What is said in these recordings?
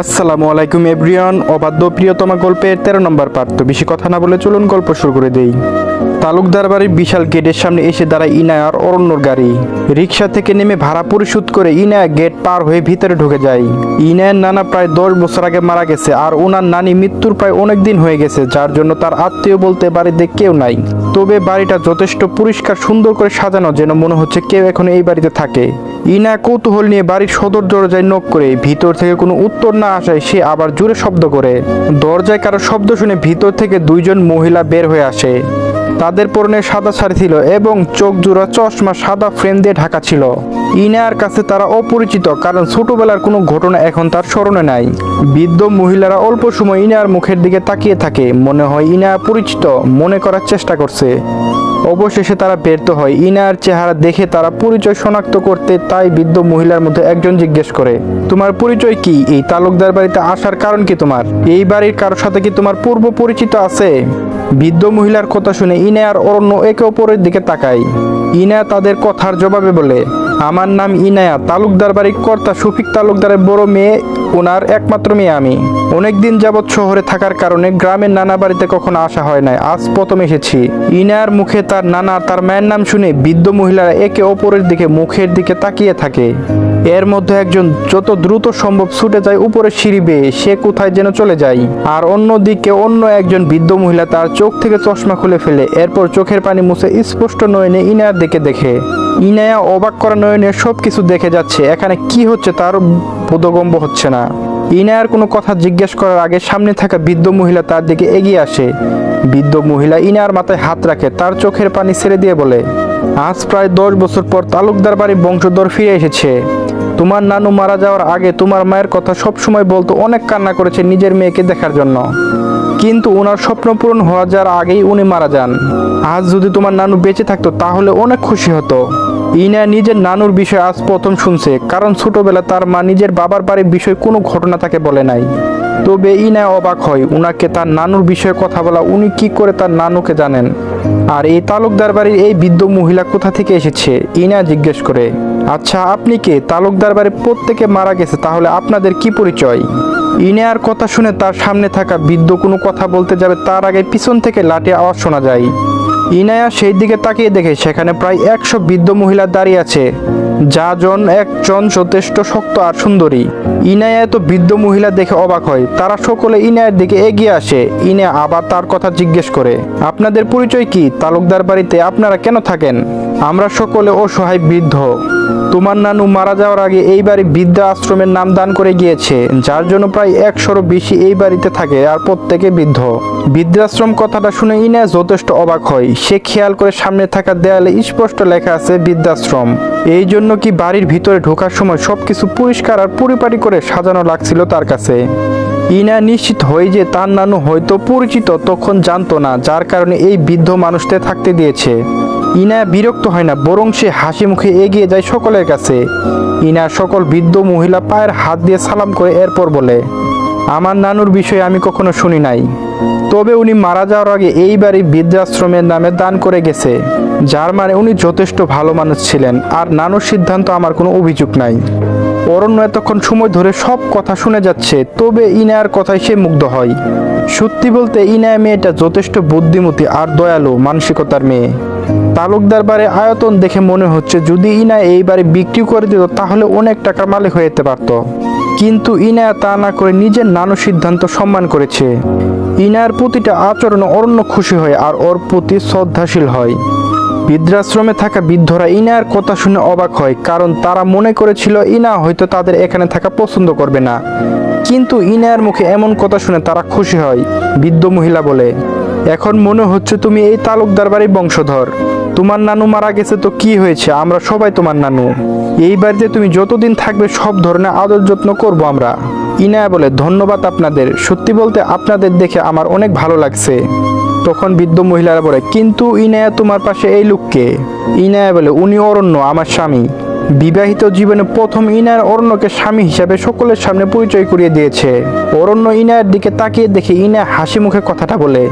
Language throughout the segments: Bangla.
আসসালামু আলাইকুম এভরিওয়ান, অবাধ্য প্রিয়তমা গল্পের তেরো নম্বর পার্ট। তো বেশি কথা না বলে চলুন গল্প শুরু করে দেই। তালুকদার বাড়ির বিশাল গেটের সামনে এসে দাঁড়ায় ইনায়ার অরণ্যর গাড়ি। রিক্সা থেকে নেমে ভাড়া পরিশোধ করে ইনায়া গেট পার হয়ে ভিতরে ঢুকে যায়। ইনায়ের নানা প্রায় দশ বছর আগে মারা গেছে আর ওনার নানি মৃত্যুর প্রায় অনেক দিন হয়ে গেছে, যার জন্য তার আত্মীয় বলতে বাড়িতে কেউ নাই। তবে বাড়িটা যথেষ্ট পরিষ্কার সুন্দর করে সাজানো যেন মনে হচ্ছে কেউ এখন এই বাড়িতে থাকে। ইনা কৌতূহল নিয়ে বাড়ির সদর দরজায় নক করে ভিতর থেকে কোনো উত্তর না আসায় সে আবার জোরে শব্দ করে। দরজায় কারও শব্দ শুনে ভিতর থেকে দুইজন মহিলা বের হয়ে আসে। তাদের পরনে সাদা শাড়ি ছিল এবং চোখ জোড়া চশমা সাদা ফ্রেম দিয়ে ঢাকা ছিল। ইনার কাছে তারা অপরিচিত, কারণ ছোটবেলার কোনো ঘটনা এখন তার স্মরণে নাই। বৃদ্ধ মহিলারা অল্প সময় ইনার মুখের দিকে তাকিয়ে থাকে। মনে হয় ইনা পরিচিত, মনে করার চেষ্টা করছে। অবশেষে তারা ব্যর্থ হয়। ইনার চেহারা দেখে তারা পরিচয় শনাক্ত করতে, তাই বৃদ্ধ মহিলার মধ্যে একজন জিজ্ঞেস করে, তোমার পরিচয় কি? এই তালুকদার বাড়িতে আসার কারণ কি তোমার? এই বাড়ির কারোর সাথে কি তোমার পূর্ব পরিচিত আছে? বৃদ্ধ মহিলার কথা শুনে ইনে আর অরণ্য একে অপরের দিকে তাকায়। ইনা তাদের কথার জবাবে বলে, আমার নাম ইনায়া, তালুকদার বাড়ির কর্তা শফিক তালুকদারের বড় মেয়ে ওনার একমাত্র মেয়ে আমি। অনেকদিন যাবৎ শহরে থাকার কারণে গ্রামের নানা বাড়িতে কখনো আসা হয় নাই, আজ প্রথম এসেছি। ইনার মুখে তার নানা তার মায়ের নাম শুনে বৃদ্ধ মহিলারা একে অপরের দিকে মুখের দিকে তাকিয়ে থাকে। এর মধ্যে একজন যত দ্রুত সম্ভব ছুটে যায় উপরে সিঁড়ি বেয়ে, সে কোথায় যেন চলে যায়। আর অন্যদিকে অন্য একজন বৃদ্ধ মহিলা তার চোখ থেকে চশমা খুলে ফেলে, এরপর চোখের পানি মুছে স্পষ্ট নয়নে ইনায়ার দিকে দেখে। ইনায়া অবাক করা নয়নে সব কিছু দেখে যাচ্ছে, এখানে কি হচ্ছে তার বোধগম্য হচ্ছে না। ইনায়ার কোনো কথা জিজ্ঞেস করার আগে সামনে থাকা বৃদ্ধ মহিলা তার দিকে এগিয়ে আসে। বৃদ্ধ মহিলা ইনার মাথায় হাত রাখে, তার চোখের পানি ছেড়ে দিয়ে বলে, আজ প্রায় দশ বছর পর তালুকদার বাড়ির বংশধর ফিরে এসেছে। তোমার নানু মারা যাওয়ার আগে তোমার মায়ের কথা সব সময় বলতো, অনেক কান্না করেছে নিজের মেয়েকে দেখার জন্য। কিন্তু ওনার স্বপ্ন পূরণ হওয়া যাওয়ার আগেই উনি মারা যান। আজ যদি তোমার নানু বেঁচে থাকতো, তাহলে অনেক খুশি হতো। ইনা নিজের নানুর বিষয়ে আজ প্রথম শুনছে, কারণ ছোটবেলা তার মা নিজের বাবার বাড়ির বিষয়ে কোনো ঘটনা তাকে বলে নাই। তবে ইনা অবাক হয়, উনাকে তার নানুর বিষয়ে কথা বলা উনি কি করে তার নানুকে জানেন? আর এই তালুকদার বাড়ির এই বৃদ্ধ মহিলা কোথা থেকে এসেছে? ইনা জিজ্ঞেস করে। আচ্ছা আপনি কে? তালুকদার বাড়ির প্রত্যেকে মারা গেছে, তাহলে আপনাদের কি পরিচয়? ইনায়ার কথা শুনে তার সামনে থাকা বৃদ্ধ কোনো কথা বলতে যাবে, তার আগে পিছন থেকে লাঠি আওয়াজ শোনা যায়। ইনায়া সেই দিকে তাকিয়ে দেখে, সেখানে প্রায় একশো বৃদ্ধ মহিলা দাঁড়িয়ে আছে। যা জন একজন যথেষ্ট শক্ত আর সুন্দরী। ইনায়া এত বৃদ্ধ মহিলা দেখে অবাক হয়। তারা সকলে ইনায়ের দিকে এগিয়ে আসে। ইনে আবার তার কথা জিজ্ঞেস করে, আপনাদের পরিচয় কি? তালুকদার বাড়িতে আপনারা কেন থাকেন? আমরা সকলে অসহায় বৃদ্ধ। তোমার নানু মারা যাওয়ার আগে এই বাড়ি বৃদ্ধা আশ্রমের নাম দান করে গিয়েছে। যার জন্য প্রায় একশোরও বেশি এই বাড়িতে থাকে আর প্রত্যেকে বৃদ্ধ। বৃদ্ধাশ্রম কথাটা শুনে ইনা যথেষ্ট অবাক হয়। সে খেয়াল করে সামনে থাকা দেয়ালে স্পষ্ট লেখা আছে বৃদ্ধাশ্রম। এই জন্য কি বাড়ির ভিতরে ঢোকার সময় সবকিছু পরিষ্কার আর পরিপাটি করে সাজানো লাগছিল তার কাছে? ইনা নিশ্চিত হয় যে তার নানু হয়তো পরিচিত তখন জানতো না, যার কারণে এই বৃদ্ধ মানুষদের থাকতে দিয়েছে। ইনা বিরক্ত হয় না, বরং সে হাসি মুখে এগিয়ে যায় সকলের কাছে। ইনা সকল বৃদ্ধ মহিলা পায়ের হাত দিয়ে সালাম করে এরপর বলে আমার নানুর বিষয়ে আমি কখনো শুনি নাই। তবে উনি মারা যাওয়ার আগে এই বাড়ি বৃদ্ধাশ্রমের নামে দান করে গেছে, যার মানে উনি যথেষ্ট ভালো মানুষ ছিলেন, আর নানুর সিদ্ধান্ত আমার কোনো অভিযোগ নাই। অরণ্য এতক্ষণ সময় ধরে সব কথা শুনে যাচ্ছে, তবে ইনায়ার কথায় সে মুগ্ধ হয়। সত্যি বলতে ইনায়া মেয়েটা যথেষ্ট বুদ্ধিমতী আর দয়ালু, মানসিকতার মেয়ে। তালুকদার বাড়ি আয়তন দেখে মনে হচ্ছে যদি ইনা এই বাড়ি বিক্রি করে দিত, তাহলে অনেক টাকার মালিক হয়ে যেতে পারত। কিন্তু ইনায়া তা না করে নিজের নানু সিদ্ধান্ত সম্মান করেছে। ইনার প্রতিটা আচরণ অরণ্য খুশি হয় আর ওর প্রতি শ্রদ্ধাশীল হয়। বৃদ্ধাশ্রমে থাকা বৃদ্ধরা ইনার কথা শুনে অবাক হয়, কারণ তারা মনে করেছিল ইনা হয়তো তাদের এখানে থাকা পছন্দ করবে না। কিন্তু ইনার মুখে এমন কথা শুনে তারা খুশি হয়, বৃদ্ধ মহিলা বলে। এখন মনে হচ্ছে তুমি এই তালুকদার বাড়ির বংশধর। তোমার নানু মারা গেছে তো কি হয়েছে? আমরা সবাই তোমার নানু। এই বাড়িতে তুমি যতদিন থাকবে সব ধরনের আদর যত্ন করব আমরা। ইনায়া বলে, ধন্যবাদ আপনাদের। সত্যি বলতে আপনাদের দেখে আমার অনেক ভালো লাগছে। তখন বৃদ্ধ মহিলারা বলে, কিন্তু ইনায়া তোমার পাশে এই লোককে? ইনায়া বলে, উনি অরণ্য, আমার স্বামী। বিবাহিত জীবনে প্রথম ইনার অরণ্যকে স্বামী হিসাবে সকলের সামনে পরিচয় করিয়ে দিয়েছে। অরণ্য ইনায়ের দিকে তাকিয়ে দেখে ইনা হাসি মুখে কথাটা বলে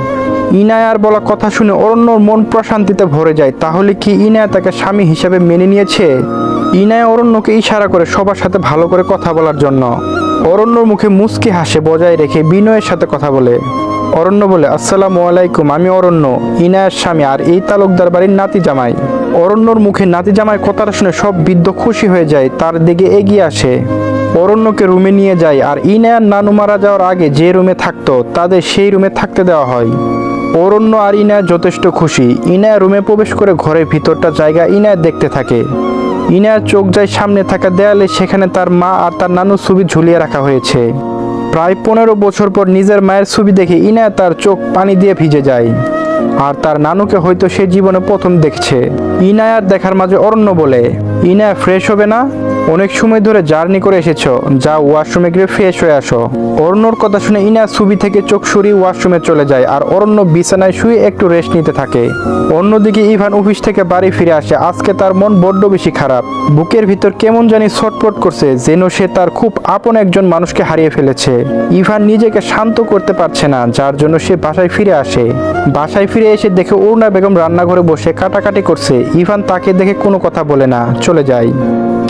ইনায়ার বলা কথা শুনে অরণ্যর মন প্রশান্তিতে ভরে যায়। তাহলে কি ইনায়া তাকে স্বামী হিসাবে মেনে নিয়েছে? ইনায়া অরণ্যকে ইশারা করে সবার সাথে ভালো করে কথা বলার জন্য। অরণ্যর মুখে মুচকি হাসে বজায় রেখে বিনয়ের সাথে কথা বলে। অরণ্য বলে, আসসালামু আলাইকুম, আমি অরণ্য, ইনায়ের স্বামী, আর এই তালুকদার বাড়ির নাতি জামাই। অরণ্যর মুখে নাতি জামাই কথাটা শুনে সব বৃদ্ধ খুশি হয়ে যায়, তার দিকে এগিয়ে আসে। অরণ্যকে রুমে নিয়ে যায়, আর ইনায়ার নানু মারা যাওয়ার আগে যে রুমে থাকতো, তাদের সেই রুমে থাকতে দেওয়া হয়। অরণ্য আর ইনায়া যথেষ্ট খুশি। ইনায়া রুমে প্রবেশ করে ঘরের ভিতরটা জায়গা ইনায়া দেখতে থাকে। ইনায়ার চোখ যায় সামনে থাকা দেয়ালে, সেখানে তার মা আর তার নানু ছবি ঝুলিয়ে রাখা হয়েছে। প্রায় পনেরো বছর পর নিজের মায়ের ছবি দেখে ইনায়া তার চোখ পানি দিয়ে ভিজে যায়। আর তার নানুকে হয়তো সে জীবনে প্রথম দেখছে। ইনায়ার দেখার মাঝে অরণ্য বলে, ইনায়া ফ্রেশ হবে না? অনেক সময় ধরে জার্নি করে এসেছ, যা ওয়াশরুমে গিয়ে ফ্রেশ হয়ে আসো। অরণ্যর কথা শুনে ইনা ছবি থেকে চোখ সরিয়ে ওয়াশরুমে চলে যায়, আর অরণ্য বিছানায় শুয়ে একটু রেস্ট নিতে থাকে। অন্যদিকে ইভান অফিস থেকে বাড়ি ফিরে আসে, আজকে তার মন বড্ড বেশি খারাপ। বুকের ভিতর কেমন জানি ছটপট করছে, যেন সে তার খুব আপন একজন মানুষকে হারিয়ে ফেলেছে। ইভান নিজেকে শান্ত করতে পারছে না, যার জন্য সে বাসায় ফিরে আসে। বাসায় ফিরে এসে দেখে অরুণা বেগম রান্নাঘরে বসে কাটাকাটি করছে। ইভান তাকে দেখে কোনো কথা বলে না, চলে যায়।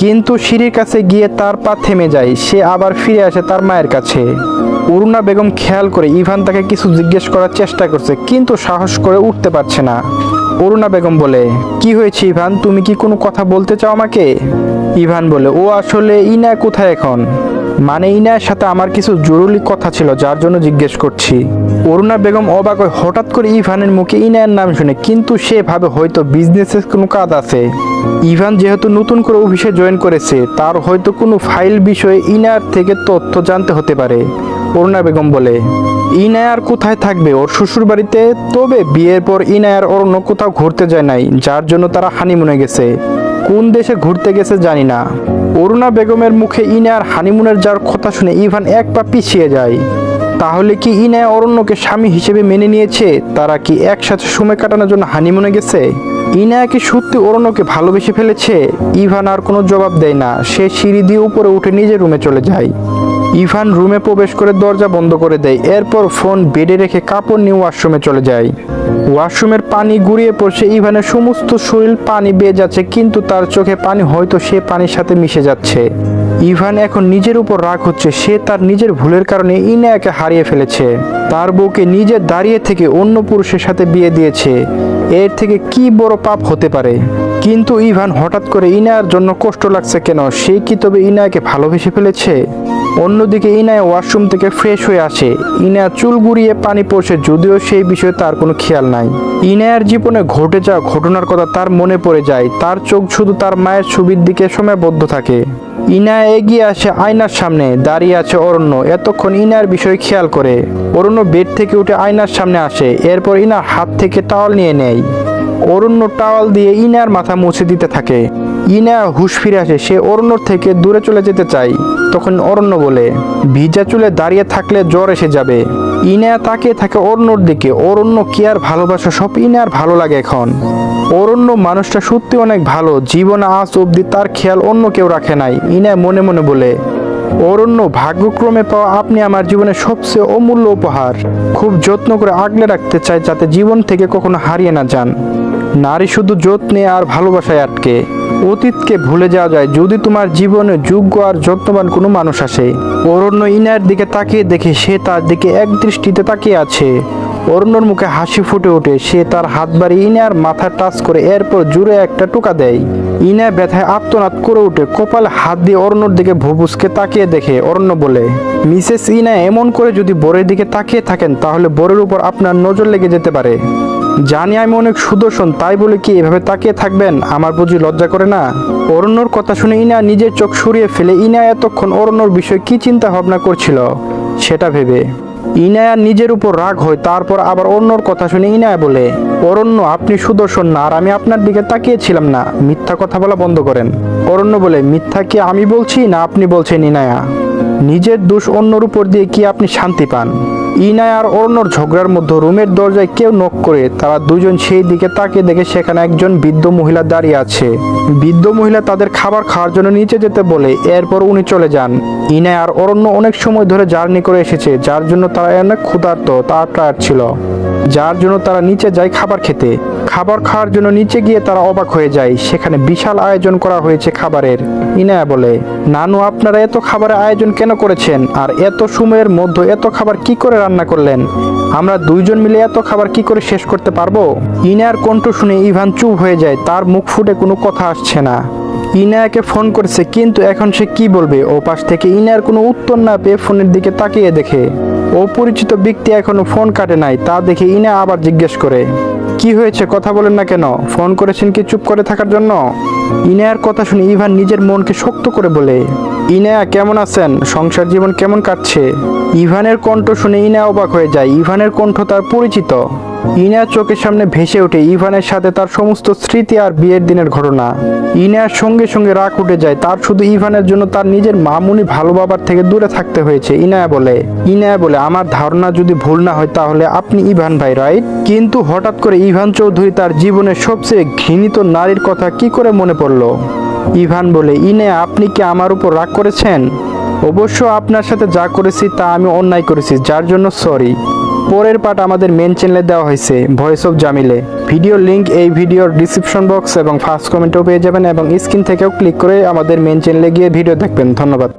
কিন্তু সিঁড়ির কাছে গিয়ে তার পা থেমে যায়। সে আবার ফিরে আসে তার মায়ের কাছে। অরুণা বেগম খেয়াল করে ইভান তাকে কিছু জিজ্ঞেস করার চেষ্টা করছে, কিন্তু সাহস করে উঠতে পারছে না। অরুণা বেগম বলে, কি হয়েছে ইভান? তুমি কি কোনো কথা বলতে চাও আমাকে? ইভান বলে, ও আসলে ইনা কোথায় এখন? মানে ইনায়ের সাথে আমার কিছু জরুরি কথা ছিল, যার জন্য জিজ্ঞেস করছি। অরুণা বেগম অবাক হয়ে হঠাৎ করে ইভানের মুখে ইনায়ের নাম শুনে, কিন্তু সে ভাবে হয়তো বিজনেসের কোনো কাজ আছে। ইভান যেহেতু নতুন করে অফিসে জয়েন করেছে, তার হয়তো কোনো ফাইল বিষয়ে ইনার থেকে তথ্য জানতে হতে পারে, অরুণা বেগম বলে। ইনায়ার কোথায় থাকবে? ওর শ্বশুর বাড়িতে? তবে বিয়ের পর ইনায়ার অন্য কোথাও ঘুরতে যায় নাই, যার জন্য তারা হানিমুনে গেছে। কোন দেশে ঘুরতে গেছে জানি না। অরুণা বেগমের মুখে ইনায়ার হানিমুনের যার কথা শুনে ইভান এক পা পিছিয়ে যায়। তাহলে কি ইনায়া অরণ্যকে স্বামী হিসেবে মেনে নিয়েছে? তারা কি একসাথে সময় কাটানোর জন্য হানিমুনে গেছে? ইনায়া কি সত্যি অরণ্যকে ভালোবেসে ফেলেছে? ইভান আর কোনো জবাব দেয় না। সে সিঁড়ি দিয়ে উপরে উঠে নিজের রুমে চলে যায়। ইভান রুমে প্রবেশ করে দরজা বন্ধ করে দেয়। এরপর ফোন বেডে রেখে কাপড় নিয়ে ওয়াশরুমে চলে যায়। ওয়াশরুমের পানি গুড়িয়ে পড়ছে, ইভানের সমস্ত শরীর পানি বেয়ে যাচ্ছে, কিন্তু তার চোখে পানি, হয়তো সে পানির সাথে মিশে যাচ্ছে। ইভান এখন নিজের উপর রাগ হচ্ছে, সে তার নিজের ভুলের কারণে ইনায়াকে হারিয়ে ফেলেছে। তার বউকে নিজে দাঁড়িয়ে থেকে অন্য পুরুষের সাথে বিয়ে দিয়েছে। এর থেকে কি বড় পাপ হতে পারে? কিন্তু ইভান হঠাৎ করে ইনায়ার জন্য কষ্ট লাগছে কেন? সে কি তবে ইনায়াকে ভালোবেসে ফেলেছে? অন্যদিকে ইনায় ওয়াশরুম থেকে ফ্রেশ হয়ে আসে। ইনায়া চুল গুড়িয়ে পানি পড়ছে, যদিও সেই বিষয়ে তার কোনো খেয়াল নাই। ইনায়ার জীবনে ঘটে যাওয়া ঘটনার কথা তার মনে পড়ে যায়। তার চোখ শুধু তার মায়ের ছবির দিকে সময়বদ্ধ থাকে। ইনায়া এগিয়ে আসে আয়নার সামনে, দাঁড়িয়ে আছে অরণ্য। এতক্ষণ ইনার বিষয় খেয়াল করে। অরণ্য বেড থেকে উঠে আয়নার সামনে আসে। এরপর ইনার হাত থেকে টাওয়াল নিয়ে নেয়। অরণ্য টাওয়াল দিয়ে ইনার মাথা মুছে দিতে থাকে। ইনা হুশ ফিরে আসে, সে অরণ্যর থেকে দূরে চলে যেতে চায়। তখন অরণ্য বলে, ভিজা চুলে দাঁড়িয়ে থাকলে জ্বর এসে যাবে। ইনা তাকে থাকে অরণ্যর দিকে। অরণ্য কি আর ভালোবাসা? সব ইনার ভালো লাগে এখন। অরণ্য মানুষটা সত্যি অনেক ভালো। জীবন আজ অবধি তার খেয়াল অন্য কেউ রাখে নাই। ইনা মনে মনে বলে, অরণ্য, ভাগ্যক্রমে পাওয়া আপনি আমার জীবনের সবচেয়ে অমূল্য উপহার। খুব যত্ন করে আগলে রাখতে চাই যাতে জীবন থেকে কখনো হারিয়ে না যান। নারী শুধু যত্নে আর ভালোবাসায় আটকে। অতীতকে ভুলে যাওয়া যায় যদি তোমার জীবনে যোগ্য আর যত্নবান কোনো মানুষ আসে। অরণ্য ইনার দিকে তাকিয়ে দেখে সে তার দিকে এক দৃষ্টিতে তাকিয়ে আছে। অরণ্যর মুখে হাসি ফুটে ওঠে, সে তার হাত বাড়িয়ে ইনার মাথা টাচ করে এরপর জুড়ে একটা টোকা দেয়। ইনা ব্যথায় আত্মনাদ করে উঠে কপালে হাত দিয়ে অরণ্যর দিকে ভুবুসকে তাকিয়ে দেখে, অরণ্য বলে, মিসেস ইনা এমন করে যদি বরের দিকে তাকিয়ে থাকেন, তাহলে বরের উপর আপনার নজর লেগে যেতে পারে। জানি আমি অনেক সুদর্শন, তাই বলে কি এভাবে তাকিয়ে থাকবেন? আমার বুঝি লজ্জা করে না? অরণ্যর কথা শুনে ইনা নিজের চোখ সরিয়ে ফেলে ইনা এতক্ষণ অরণ্যর বিষয়ে কি চিন্তা ভাবনা করছিল? সেটা ভেবে। ইনায়া নিজের উপর রাগ হয়, তারপর আবার অন্যর কথা শুনে ইনায়া বলে, অরণ্য, আপনি সুদর্শন না, আর আমি আপনার দিকে তাকিয়েছিলাম না। মিথ্যা কথা বলা বন্ধ করেন। অরণ্য বলে, মিথ্যা কি আমি বলছি না আপনি বলছেন ইনায়া? নিজের দোষ অন্যর উপর দিয়ে কি আপনি শান্তি পান? ইনায় আর অরণ্যর ঝগড়ার মধ্যে রুমের দরজায় কেউ নক করে তারা দুজন সেই দিকে তাকিয়ে দেখে সেখানে একজন বৃদ্ধ মহিলা দাঁড়িয়ে আছে। বৃদ্ধ মহিলা তাদের খাবার খাওয়ার জন্য নিচে যেতে বলে, এরপর উনি চলে যান। ইনায় আর অরণ্য অনেক সময় ধরে জার্নি করে এসেছে, যার জন্য তারা অনেক ক্ষুধার্ত তা টায়ার ছিল। যার জন্য তারা নিচে যায় খাবার খেতে। খাবার খাওয়ার জন্য নিচে গিয়ে তারা অবাক হয়ে যায়। সেখানে বিশাল আয়োজন করা হয়েছে খাবারের। ইনায়া বলে, নানু, আপনারা এত খাবারের আয়োজন কেন করেছেন? আর এত সময়ের মধ্যে এত খাবার কি করে রান্না করলেন। আমরা দুইজন মিলে এত খাবার কি করে শেষ করতে পারব? ইনার কণ্ঠ শুনে ইভান চুপ হয়ে যায়, তার মুখ ফুটে কোনো কথা আসছে না। ইনায়াকে ফোন করেছে, কিন্তু এখন সে কি বলবে? ও পাশ থেকে ইনার কোনো উত্তর না পেয়ে ফোনের দিকে তাকিয়ে দেখে। অপরিচিত ব্যক্তি এখনও ফোন কাটে নাই, তা দেখে ইনা আবার জিজ্ঞেস করে কি হয়েছে? কথা বলেন না কেন? ফোন করেছেন কি চুপ করে থাকার জন্য? ইনায়ার কথা শুনে ইভান নিজের মনকে শক্ত করে বলে, ইনায়া, কেমন আছেন? সংসার জীবন কেমন কাটছে? ইভানের কণ্ঠ শুনে ইনায়া অবাক হয়ে যায়। ইভানের কণ্ঠ তার পরিচিত। ইনার চোখের সামনে ভেসে ওঠে ইভানের সাথে তার সমস্ত স্মৃতি আর বিয়ের দিনের ঘটনা। ইনার সঙ্গে সঙ্গে রাগ উঠে যায়, তার শুধু ইভানের জন্য তার নিজের মামুনি ভালো বাবার থেকে দূরে থাকতে হয়েছে, ইনায়া বলে। ইনায়া বলে, আমার ধারণা যদি ভুল না হয় তাহলে আপনি ইভান ভাই রাইট কিন্তু হঠাৎ করে ইভান চৌধুরী তার জীবনের সবচেয়ে ঘৃণিত নারীর কথা কি করে মনে পড়ল? ইভান বলে ইনে আপনি কি আমার উপর রাগ করেছেন? অবশ্য আপনার সাথে যা করেছি তা আমি অন্যায় করেছি, যার জন্য সরি। পরের পার্ট আমাদের মেন চ্যানেলে দেওয়া হয়েছে ভয়েস অফ জামিলে ভিডিও লিঙ্ক এই ভিডিওর ডিসক্রিপশন বক্স এবং ফার্স্ট কমেন্টেও পেয়ে যাবেন এবং স্ক্রিন থেকেও ক্লিক করে আমাদের মেন চ্যানেলে গিয়ে ভিডিও দেখবেন। ধন্যবাদ।